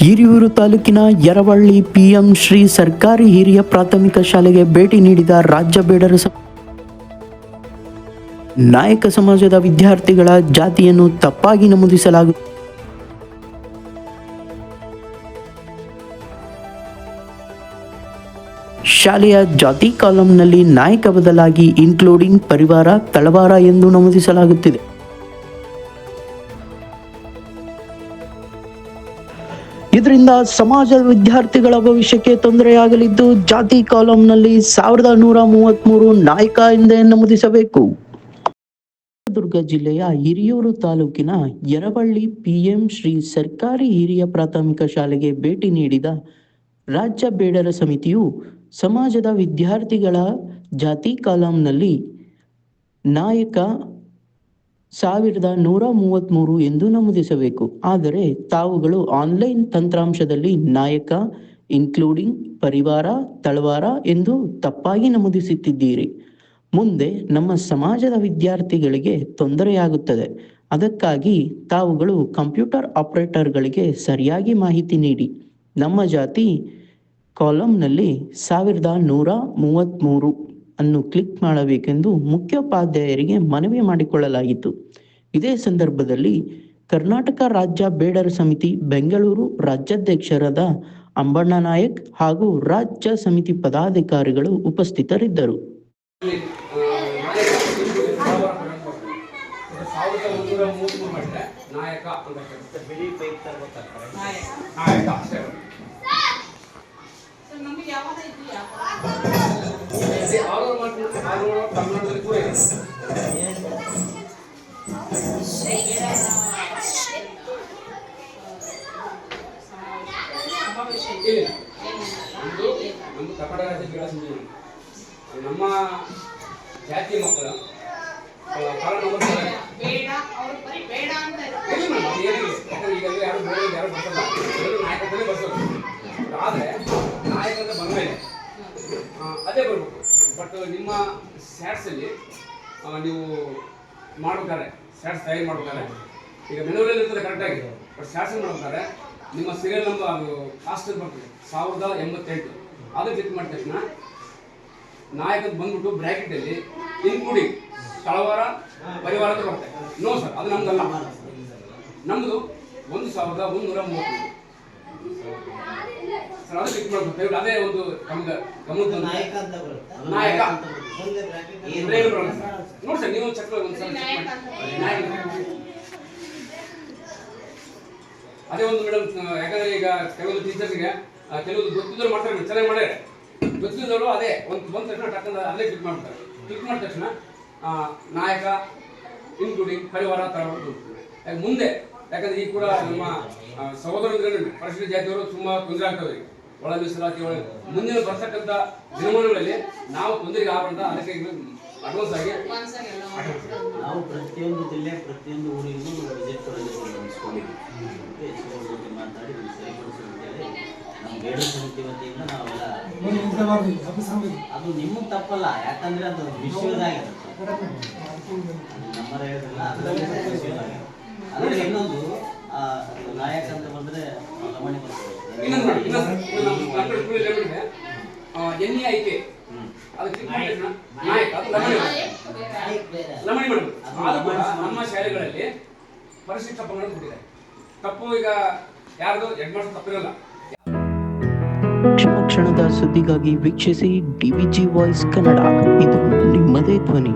ಹಿರಿಯೂರು ತಾಲೂಕಿನ ಯರವಳ್ಳಿ ಪಿಎಂ ಶ್ರೀ ಸರ್ಕಾರಿ ಹಿರಿಯ ಪ್ರಾಥಮಿಕ ಶಾಲೆಗೆ ಭೇಟಿ ನೀಡಿದ ರಾಜ್ಯ ಬೇಡರ ನಾಯಕ ಸಮಾಜದ ವಿದ್ಯಾರ್ಥಿಗಳ ಜಾತಿಯನ್ನು ತಪ್ಪಾಗಿ ನಮೂದಿಸಲಾಗುತ್ತದೆ ಶಾಲೆಯ ಜಾತಿ ಕಾಲಂನಲ್ಲಿ ನಾಯಕ ಬದಲಾಗಿ ಇನ್ಕ್ಲೂಡಿಂಗ್ ಪರಿವಾರ, ತಳವಾರ ಎಂದು ನಮೂದಿಸಲಾಗುತ್ತಿದೆ. ಇದರಿಂದ ಸಮಾಜದ ವಿದ್ಯಾರ್ಥಿಗಳ ಭವಿಷ್ಯಕ್ಕೆ ತೊಂದರೆಯಾಗಲಿದ್ದು, ಜಾತಿ ಕಾಲಂನಲ್ಲಿ ಸಾವಿರದ ನೂರ ಮೂವತ್ಮೂರು ನಾಯಕ ಎಂದೇ ನಮೂದಿಸಬೇಕು ಚಿತ್ರದುರ್ಗ ಜಿಲ್ಲೆಯ ಹಿರಿಯೂರು ತಾಲೂಕಿನ ಯರವಳ್ಳಿ ಪಿಎಂ ಶ್ರೀ ಸರ್ಕಾರಿ ಹಿರಿಯ ಪ್ರಾಥಮಿಕ ಶಾಲೆಗೆ ಭೇಟಿ ನೀಡಿದ ರಾಜ್ಯ ಬೇಡರ ಸಮಿತಿಯು, ಸಮಾಜದ ವಿದ್ಯಾರ್ಥಿಗಳ ಜಾತಿ ಕಾಲಂನಲ್ಲಿ ನಾಯಕ ಸಾವಿರದ ನೂರ ಮೂವತ್ತ್ಮೂರು ಎಂದು ನಮೂದಿಸಬೇಕು. ಆದರೆ ತಾವುಗಳು ಆನ್ಲೈನ್ ತಂತ್ರಾಂಶದಲ್ಲಿ ನಾಯಕ ಇನ್ಕ್ಲೂಡಿಂಗ್ ಪರಿವಾರ, ತಳವಾರ ಎಂದು ತಪ್ಪಾಗಿ ನಮೂದಿಸುತ್ತಿದ್ದೀರಿ. ಮುಂದೆ ನಮ್ಮ ಸಮಾಜದ ವಿದ್ಯಾರ್ಥಿಗಳಿಗೆ ತೊಂದರೆಯಾಗುತ್ತದೆ. ಅದಕ್ಕಾಗಿ ತಾವುಗಳು ಕಂಪ್ಯೂಟರ್ ಆಪರೇಟರ್ಗಳಿಗೆ ಸರಿಯಾಗಿ ಮಾಹಿತಿ ನೀಡಿ. ನಮ್ಮ ಜಾತಿ ಕಾಲಂನಲ್ಲಿ ಸಾವಿರದ ನೂರ ಮೂವತ್ತ್ಮೂರು ಅನ್ನು ಕ್ಲಿಕ್ ಮಾಡಬೇಕೆಂದು ಮುಖ್ಯೋಪಾಧ್ಯಾಯರಿಗೆ ಮನವಿ ಮಾಡಿಕೊಳ್ಳಲಾಯಿತು ಇದೇ ಸಂದರ್ಭದಲ್ಲಿ ಕರ್ನಾಟಕ ರಾಜ್ಯ ಬೇಡರ ಸಮಿತಿ, ಬೆಂಗಳೂರು ರಾಜ್ಯಾಧ್ಯಕ್ಷರಾದ ಅಂಬಣ್ಣ ನಾಯಕ್ ಹಾಗೂ ರಾಜ್ಯ ಸಮಿತಿ ಪದಾಧಿಕಾರಿಗಳು ಉಪಸ್ಥಿತರಿದ್ದರು. ಇದು ಆರು ಮಾತ್ರ- ಆರು ಕನ್ನಡದಲ್ಲಿ ಕೂಡ ಇದೆ. ಇಲ್ಲ. ನಮ್ದು ಕನ್ನಡ ರಾಜ್ಯ ಕ್ರೀಡಾ ಸಮಿತಿ ನಮ್ಮ ಜಾತಿ ಮಕ್ಕಳು ಬೇಡ ಅವ್ರು ಬರೀ ಬೇಡ ಅಂತ ಅದು ಯಾರು ಬೇರೆ ಯಾರು ಬರ್ತಲ್ಲ ನಾಯಕತ್ವನೇ ಬರ್ಸೋದು ಆದರೆ ನಾಯಕ ಅಂತ ಬಂದ್ಮೇಲೆ ಆ, ಅದೇ ಬರ್ಬೇಕು ಬಟ್ ನಿಮ್ಮ ಸ್ಯಾಟ್ಸಲ್ಲಿ ನೀವು ಮಾಡ್ಬೇಕಾದ್ರೆ ಸ್ಯಾಟ್ಸ್ ತಯಾರು ಮಾಡ್ಬೇಕಾದ್ರೆ ಈಗ ಮೆನುವಲ್ಲಿ ಇರ್ತದೆ ಕರೆಕ್ಟಾಗಿ ಬಟ್ ಸ್ಯಾಟ್ಸ್ ಮಾಡ್ಬೇಕಾದ್ರೆ ನಿಮ್ಮ ಸೀರಿಯಲ್ ನಂಬರ್ ಅದು ಕಾಸ್ಟ್ ಬರ್ತದೆ, ಸಾವಿರದ ಎಂಬತ್ತೆಂಟು. ಅದು ಕ್ಲಿಕ್ ಮಾಡಿದ ತಕ್ಷಣ ನಾಯಕದ ಬಂದ್ಬಿಟ್ಟು ಬ್ರ್ಯಾಕೆಟಲ್ಲಿ ಇನ್ಕ್ಲೂಡಿಂಗ್ ತಳವಾರ, ಪರಿವಾರ ಅಂತ ಬರುತ್ತೆ ನೋ ಸರ್ ಅದು ನಮ್ದಲ್ಲ. ನಮ್ಮದು ಒಂದು ಸಾವಿರದ ಮುನ್ನೂರ ಮೂವತ್ತು ಅದು ಒಂದು ನಾಯಕ ಅಂತ ಬರುತ್ತೆ ನಾಯಕ. ನೋಡಿ ಸರ್ ನೀವು ಚೆಕ್ ಒಂದು ಸಲ ನಾಯಕ ಅದೇ ಒಂದು ಮೇಡಮ್ ಯಾಕಂದ್ರೆ ಈಗ ಕೆಲವೊಂದು ಟೀಚರ್ಸ್ಗೆ ಕೆಲವೊಂದು ಗೊತ್ತಿದ್ರು ಮಾಡ್ತಾರೆ ಚೆನ್ನಾಗಿ ಮಾಡ್ಯಾರೆ ಗೊತ್ತಿದ್ದವರು ಅದೇ ಒಂದು ಬಂದ ತಕ್ಷಣ ಟಕ್ಕಂದ ಅಲ್ಲೇ ಕ್ಲಿಕ್ ಮಾಡ್ತಾರೆ ಕ್ಲಿಕ್ ಮಾಡಿದ ತಕ್ಷಣ ನಾಯಕ ಇನ್ಕ್ಲೂಡಿಂಗ್ ಪರಿವಾರ ಯಾಕೆ ಮುಂದೆ ಯಾಕಂದ್ರೆ ಈ ಕೂಡ ನಮ್ಮ ಸಹೋದರ ಸಹೋದರರು ಪರಿಶಿಷ್ಟ ಜಾತಿಯವರು ತುಂಬಾ ತೊಂದರೆ ಆಗ್ತವೆ ಒಳ ಮೀಸಲಾತಿ ಒಳ ಮುಂದಿನ ಬರ್ತಕ್ಕಂಥ ದಿನಮಾನಗಳಲ್ಲಿ ನಾವು ತೊಂದರೆಗೆ ಆಗಬಾರ್ದ ಅದಕ್ಕೆ ಅಡ್ವಾನ್ಸ್ ಆಗಿ ನಾವು ಪ್ರತಿಯೊಂದು ಜಿಲ್ಲೆ, ಪ್ರತಿಯೊಂದು ಊರಿಗೂ ನಮ್ಮ ಸಮಿತಿ ವತಿಯಿಂದ ಅದು ನಿಮಗೆ ತಪ್ಪಲ್ಲ, ಯಾಕಂದ್ರೆ ಅದು ವಿಶ್ವದಾಗಿದೆ ಅದು ನಮ್ಮ ಹೇಳಿದ್ರಲ್ಲ, ಅದರಲ್ಲಿ ವಿಶ್ವದಾಗಿದೆ ಅದರಲ್ಲಿ ಇನ್ನೊಂದು ಆ, ನಾಯಕ ಅಂತ ಬಂದ್ರೆ ಲಮಣಿ ಇನ್ನೊಂದು ಬರ್ತದೆ N I K. Lamani madam ಅದು ಕೂಡ ನಮ್ಮ ಶಾಲೆಗಳಲ್ಲಿ ಪರಿಶಿಷ್ಟ ಪಂಗಡ ಕೊಟ್ಟಿದೆ ತಪ್ಪು ಈಗ ಯಾರ್ದು ಹೆಡ್ ಮಾಸ್ಟರ್ ತಪ್ಪಿರಲ್ಲ. ಕ್ಷಣದ ಸುದ್ದಿಗಾಗಿ ವೀಕ್ಷಿಸಿ ಡಿವಿಜಿ ವಾಯ್ಸ್ ಕನ್ನಡ. ಇದು ನಿಮ್ಮದೇ ಧ್ವನಿ.